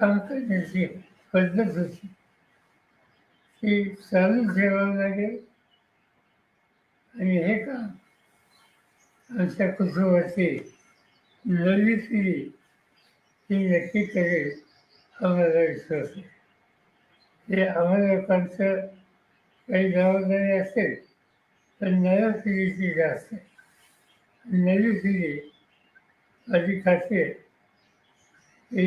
काम करण्याची पद्धत होती ती चालू ठेवावं लागेल. आणि हे काम आमच्या कुटुंबाची नवी पिढी ही नक्की करेल आम्हाला विश्वास आहे. हे आम्हाला लोकांचं काही जबाबदारी असेल पण नव्या पिढीची जास्त नवी पिढी अधिक खाते हे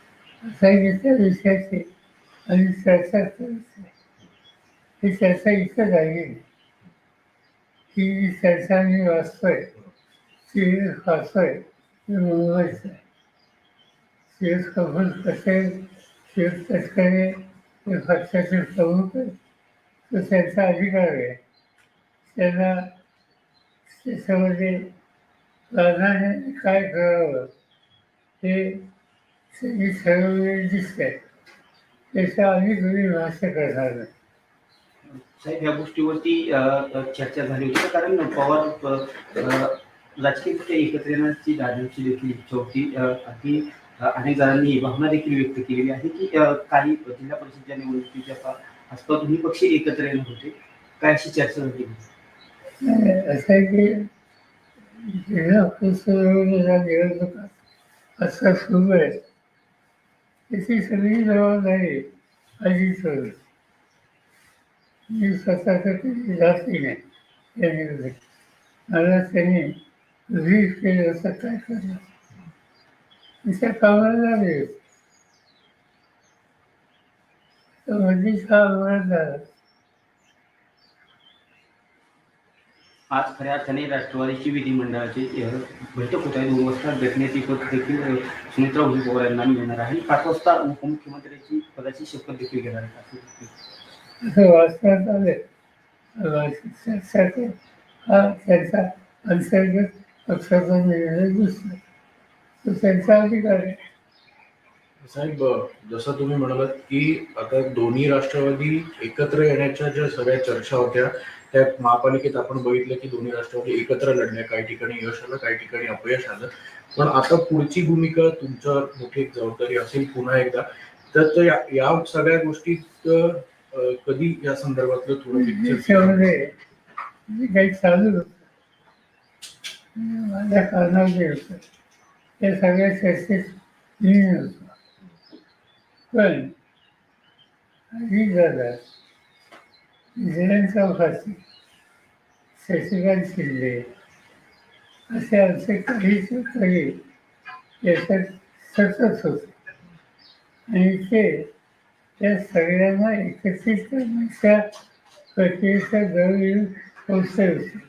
सांगितल्या विषयाची आणि चर्चा करत आहे ही चर्चा इतकं झाली की जी चर्चा मी वाचतोय सिरियस वाचतोय ते मुंबईच आहे सिरियस कपूर कसे सिरियस तस्करे हे पक्षाचे प्रमुख आहेत तो त्यांचा अधिकार आहे त्यांना त्याच्यामध्ये प्राधान्याने काय करावं हे ठरवलेली दिसते कोणी भाष्य करणार नाही. साहेब या गोष्टीवरती अ, अ, चर्चा झाली होती. कारण पवार अ, राजकीय एकत्र येण्याची दादांची देखील इच्छा होती. अ, अगदी अ, अनेक जणांनी भावना देखील व्यक्त केलेली आहे की अ, काही जिल्हा परिषदच्या निवडणुकीच्या पा- आसपास दोन्ही पक्ष एकत्र येणार होते. काय अशी चर्चा झाली? नाही, असं आहे की जिल्हा परिषदेच्या निवडणुका असं सुरू आहे. त्याची सगळी जबाबदारी अजित होईल मी स्वतः तर कधी नाही. या निवडणुकीत मला त्यांनी रीड केलं असं काय करणार? तिच्या कामाला लागले. तर म्हणजे हा झाला आज खऱ्या अर्थाने राष्ट्रवादीची विधिमंडळाची बैठक होत आहे. दोन वाजता घटनेची पद देखील सुमित्रा उभी पवार यांना मिळणार आहे. आणि पाच वाजता उपमुख्यमंत्र्याची पदाची शपथ देखील घेणार आहे. हा त्यांचा अंतर्गत पक्षाचा निर्णय दिसतो तो त्यांचा अधिकार आहे. साहेब जसं तुम्ही म्हणालात की आता दोन्ही राष्ट्रवादी एकत्र येण्याच्या ज्या सगळ्या चर्चा होत्या त्या महापालिकेत आपण बघितलं की दोन्ही राष्ट्रवादी एकत्र लढल्या काही ठिकाणी यश आलं काही ठिकाणी अपयश आलं. पण आता पुढची भूमिका तुमच्यावर मोठी जबाबदारी असेल पुन्हा एकदा. तर तो या या सगळ्या गोष्टीत अं, कधी या संदर्भातलं थोडं picture- त्याच्यामध्ये जे काही चालू माझ्या होतं त्या सगळ्या चर्चेत पण अजित दादा जयंत चौकाशी शशिकांत शिंदे असे आमचे काही काही याच्यात सतत होते. आणि ते त्या सगळ्यांना एकत्रित करण्याच्या प्रक्रियेच्या जवळ पोचले होते.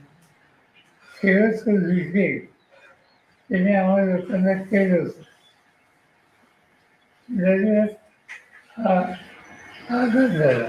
शेवटचं विषय त्याने आम्हाला लोकांना केलं होतं. दरम्यान हा आघात झाला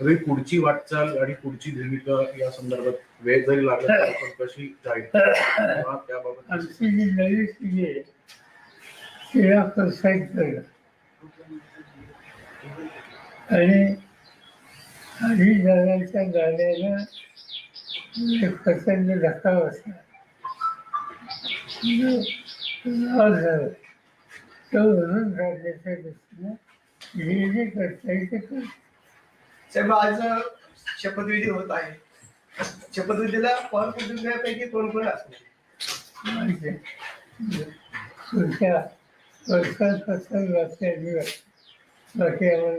सगळी पुढची वाटचाल आणि पुढची भूमिका या संदर्भात वेळ जरी लागला पण कशी जाईल? त्याबाबत आमची जी नवी पिढी आहे तिला प्रोत्साहित करणं आणि आधी दादाच्या गाण्याला एक प्रचंड धक्का बसला तो म्हणून राज्याच्या दृष्टीने जे जे करता येईल ते करतो साहेब आज शपथविधी होत आहे. शपथविधीला पवार कुटुंबियापैकी कोण कोण असणार?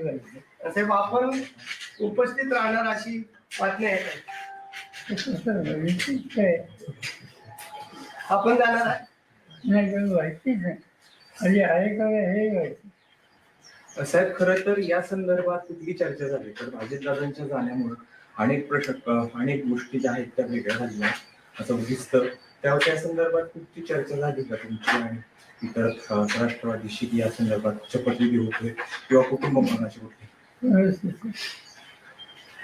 जायचं. साहेब आपण उपस्थित राहणार अशी बातमी आहे आपण जाणार आहे. नाही काही माहितीच नाही. आणि आहे का हे माहिती. साहेब खरं तर या संदर्भात कुठली चर्चा झाली? तर अजितदादांच्या जाण्यामुळे अनेक प्रश्न अनेक गोष्टी ज्या आहेत त्या वेगळ्या झाल्या असं दिसतं त्यावर त्या संदर्भात कुठची चर्चा झाली का तुमची आणि इतर राष्ट्रवादीशी की या संदर्भात शपथविधी होते किंवा कुटुंब मनाची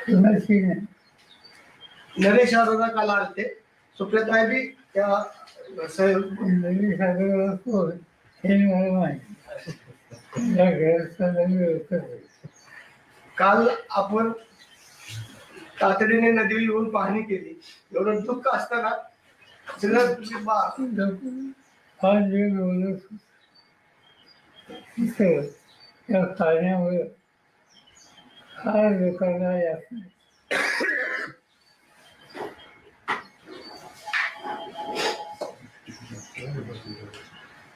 नाही नरेश अरोरा काल आलते. सुप्रियाताई बी त्या सागर कोण हे मला माहिती या काल आपण तातडीने नदी येऊन पाहणी केली. एवढं दुःख असताना सगळं बा- बोलत तिथं पाण्यामुळे लोकांना यात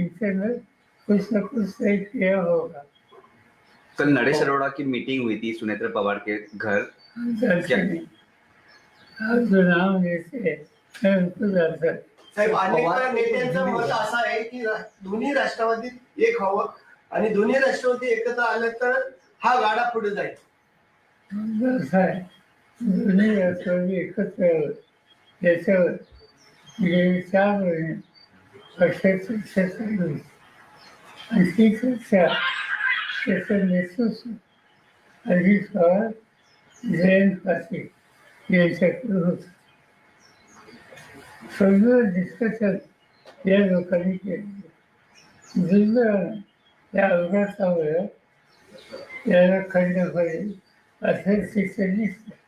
इंटरनल कुछ न कुछ तय किया होगा कल नरेश अरोड़ा की मीटिंग हुई थी सुनेत्रा पवार के घर। हैं हूँ। साहेब अनेक नेत्यांचं मत असं आहे की दोन्ही राष्ट्रवादीत एक हवं आणि दोन्ही राष्ट्रवादी एकत्र आले तर हा गाडा पुढे जाईल. नाही असं आहे दोन्ही राष्ट्रवादी एकत्र आलो याच्यावर गेली चार महिने पक्षाची चर्चा चालू आणि ती चर्चा त्याचं नेतृत्व अजित पवार जयंत पाटील यांच्याकडे होतं सगळं डिस्कशन या लोकांनी केलं दुर्दैवानं त्या अपघातामुळे याला खंड पडेल असं शिक्षण दिसतं.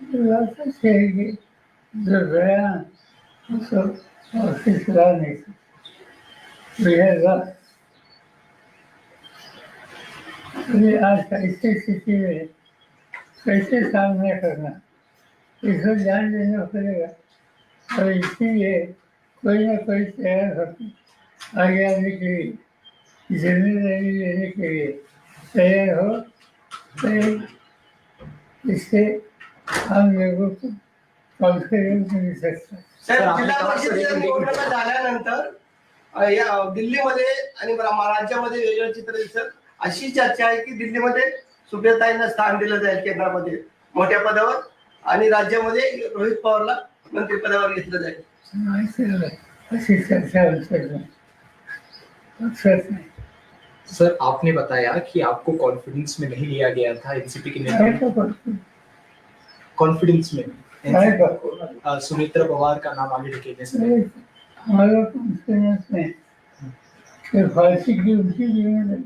की जो गया उसको ऑफिसला नहीं रहेगा आज ऐसी स्थिति में कैसे सामना करना इसको ध्यान देना पड़ेगा और इसीलिए कोई ना कोई तैयार होकर आगे आने के लिए जिम्मेदारी लेने के लिए तैयार हो तो इससे जिल्हा परिषदेच्या निवडणुका झाल्यानंतर अ, या दिल्लीमध्ये आणि रा- राज्यामध्ये वेगळं चित्र दिसत अशी चर्चा आहे की दिल्लीमध्ये सुप्रियाताईंना स्थान दिलं जाईल केंद्रामध्ये मोठ्या पदावर आणि राज्यामध्ये रोहित पवारला मंत्रिपदावर घेतलं जाईल. माहिती आहे अशी चर्चा पक्षात नाही. सर आपने बताया कि आपको कॉन्फिडेंस में नहीं लिया गया था एनसीपी के नेता कॉन्फिडेंस में। सुनेत्रा पवार का नाम आगे ढकेलने से अरे, हमारा कॉन्फिडेंस नहीं कि उनकी जीवन है।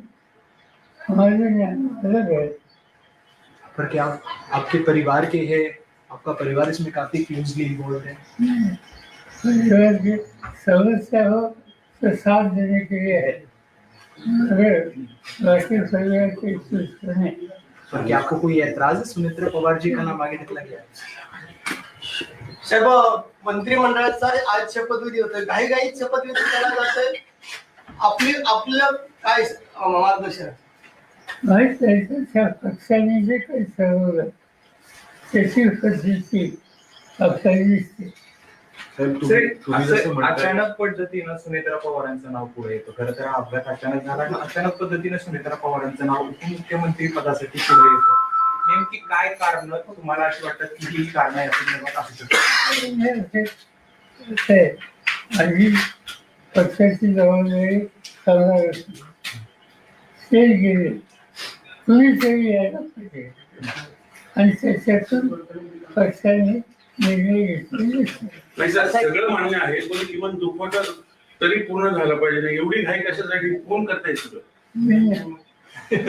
हमारे अलग है। पर क्या आप, आपके परिवार के हैं? आपका परिवार इसमें काफी क्लोजली इन्वॉल्व है। परिवार की समस्या हो तो साथ देने के लिए है। अगर बाकी परिवार के सुने क्या आपको कोई ऐतराज है सुनेत्रा पवार जी का नाम आगे ढकला गया? साहेब मंत्रिमंडळाचा आज शपथविधी होतोय. घाई घाई शपथविधी केला जातोय. आपली आपलं काय मार्गदर्शन? त्या पक्षाने जे काही ठरवलं त्याची पद्धती आपल्याला दिसते साहेब तुम्ही साहेब, तुम्ही जसं असं म्हणताय अचानक पद्धतीनं सुनेत्रा पवारांचं नाव पुढे येतं. खरं तर हा अपघात अचानक झाला आणि अचानक पद्धतीनं सुनेत्रा पवारांचं नाव उपमुख्यमंत्री पदासाठी पुढे येतं. नेमकी काय कारण तुम्हाला अशी वाटतं की ही कारण आहे असं निर्माण असू शकतं हे असे- असे आधी पक्षाची जबाबदारी करणार असते. ते गेले. कुणीतरी यायला पाहिजे. आणि त्याच्यातून पक्षाने निर्णय घेतलेले असतात. नाही सर सगळं मान्य आहे पण किमान दुप्पट तरी पूर्ण झालं पाहिजे ना एवढी घाई कशासाठी कोण करताय सगळं मी नाही.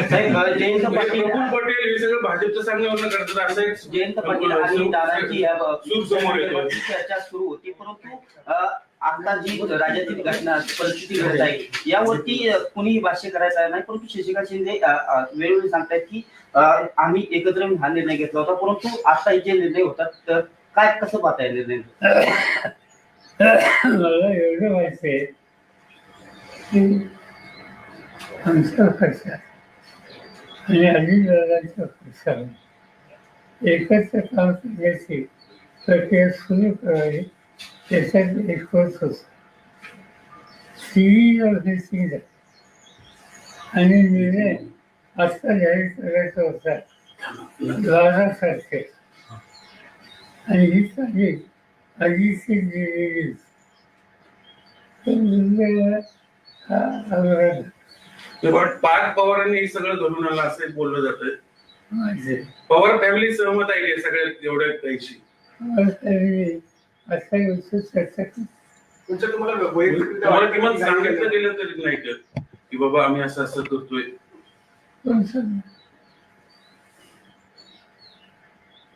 साहेब अ, जयंत म्हणजे पाटील प्रफुल्ल पटेल हे सगळं भाजपच्या सांगण्यावरनं करतात असं एक जयंत पाटील आणि दादांची या ब- सूर समोर येतोय. चर्चा सुरू होती परंतु अ, आता जी राज्यातील घटना परिस्थिती घडत आहे यावरती अ, कुणीही भाष्य करायचं नाही परंतु शशिकांत शिंदे अ, अ, वेळोवेळी सांगतायत की अ, आम्ही एकत्र येऊन हा निर्णय घेतला होता परंतु आता हे जे निर्णय होतात तर काय कसं पाहताय निर्णय? मला एवढं माहिती आहे की आमच्या पक्षात आणि अजितदादांच्या पक्षात एकत्र काम करण्याची प्रक्रिया सुरू करावी त्याच्यात एक कोर्स होता सिरीज ऑफ दिस आणि निर्णय आत्ता जाहीर करायचा होता. द्वारासारखे आणि ही साधी अजितची दिलेली पण पार्थ पवारांनी हे सगळं घडून आलं असं बोललं जातं. पवार फॅमिली सहमत आहे या सगळ्या एवढ्या काहीशी अर्थाने असा गोष्ट चर्चा केली. तुमचं तुम्हाला किमान सांगितलं गेलं तरी नाही का? की बाबा आम्ही असं असं करतोय पण सर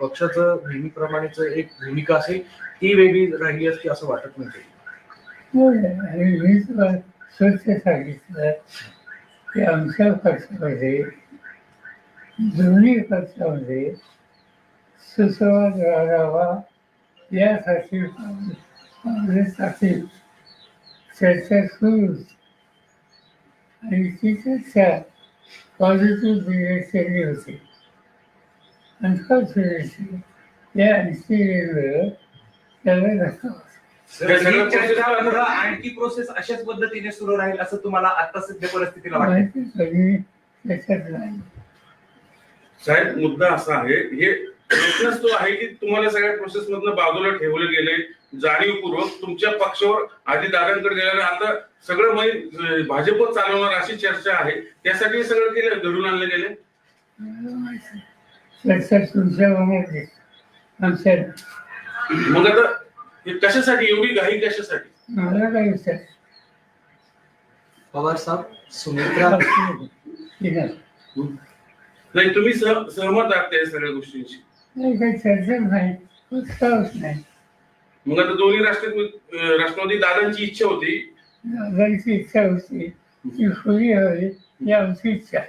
पक्षाचं नेहमीप्रमाणेच एक भूमिका असेल ती वेगळी राहिली असती असं वाटत नाही होय हो. आणि मी तुला स्वच्छ सांगितलं की आमच्या पक्षामध्ये दोन्ही पक्षामध्ये सुसंवाद राहावा यासाठी काँग्रेससाठी चर्चा सुरू. आणि ती चर्चा पॉझिटिव्ह डिरेक्शनली होती. पुढं आणखी प्रोसेस अशाच पद्धतीने सुरू राहील असं तुम्हाला आता सध्या परिस्थितीला वाटतं. साहेब मुद्दा असा आहे हे प्रश्नच तो आहे की तुम्हाला सगळ्या प्रोसेस मधनं बाजूला ठेवलं गेले जाणीवपूर्वक तुमच्या पक्षावर आधी दादांकडे गेल्याने आता सगळं म्हणजे भाजप चालवणार अशी चर्चा आहे त्यासाठी हे सगळं केलं घडून आणलं गेले चर्चा तुमच्या मनात आहे. आमच्या मग आता हे कशासाठी एवढी घाई कशासाठी? मला काय विचार? पवार साहब सुमित्रा. ठीक आहे. नाही तुम्ही सह सहमत आहात त्या सगळ्या गोष्टींशी. नाही काही चर्चाच नाही. प्रस्तावच नाही. मग आता दोन्ही राष्ट्रवादी अं, राष्ट्रवादी दादांची इच्छा होती. दादांची इच्छा होती. ती खुली हवी ही आमची इच्छा आहे.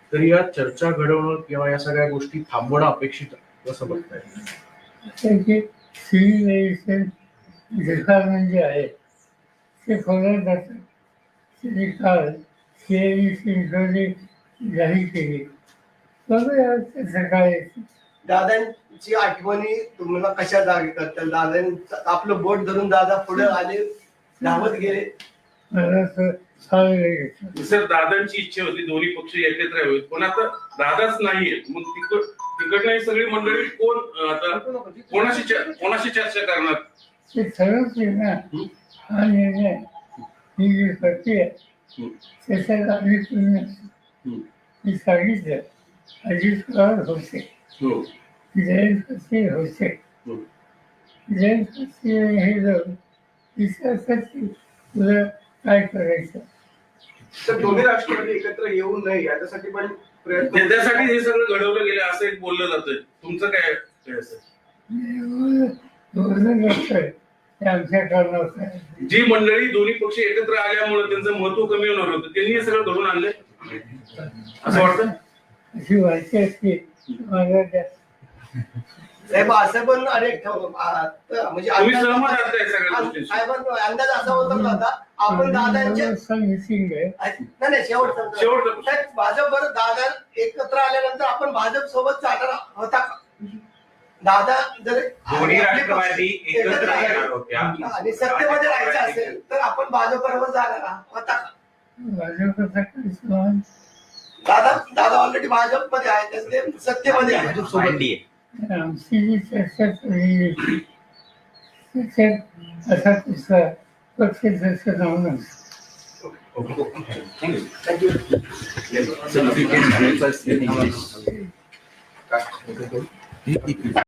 तरी या चर्चा घडवणं किंवा या सगळ्या गोष्टी थांबवणं अपेक्षित आहे. कसं बघताय त्याचे सिव्हिलायझेशन डिपार्टमेंट जे आहे ते जातं काल सीएनी जाहीर केली. काय दादांची आठवणी तुम्हाला कशा जागी करतात दादांचं आपलं बोट धरून दादा पुढे आले धावत गेले? सर दादांची इच्छा होती दोन्ही पक्ष एकत्र यावेत पण आता दादाच नाहीये मग तिकड तिकडनं ही सगळी मंडळी कोण आता कोणाशी कोणाशी चर्चा करणार? ते ठरवते ना. हा? निर्णय. ही जी प्रक्रिया त्याच्यात आम्ही पूर्ण मी सांगितलं. अजित पवार होते. हो. जयंत पाटील होते. हो. जयंत पाटील हे जाऊन विचारतात तुला काय करायचं? तर दोन्ही राष्ट्रवादी एकत्र येऊ नये याच्यासाठी पण प्रयत्न त्या- त्यासाठी हे सगळं घडवलं गेलं असं एक बोललं जातंय तुमचं काय काय असेल? बोलणं नसतंय ते आमच्या कारणावर आहे. जी मंडळी दोन्ही पक्ष एकत्र आल्यामुळे त्यांचं महत्त्व कमी होणार होतं त्यांनी हे सगळं घडून आणलंय असं वाटतं अशी वाटते असते साहेब असं पण म्हणजे तुम्ही अंदाज- सहमत आहात या सगळ्या गोष्टींशी साहेबांना अंदाज असा होता ना आता आपण दादांच्या मिसिंग आहे नाही नाही शेवट सांगतो. शेवट साहेब भाजप बरं दादा एकत्र आल्यानंतर आपण भाजप सोबत चालणार होता का? दादा जर दोन्ही राष्ट्रवादी एकत्र आहे. येणार होत्या आणि सत्तेमध्ये राहायचं असेल तर आपण भाजप बरोबर जाणार होता का? भाजपचा दादा दादा ऑलरेडी भाजपमध्ये आहे सत्तेमध्ये आहे. मांडली आहे आमची जी चर्चा चाललेली होती, असा पक्ष त्याचं नाव you.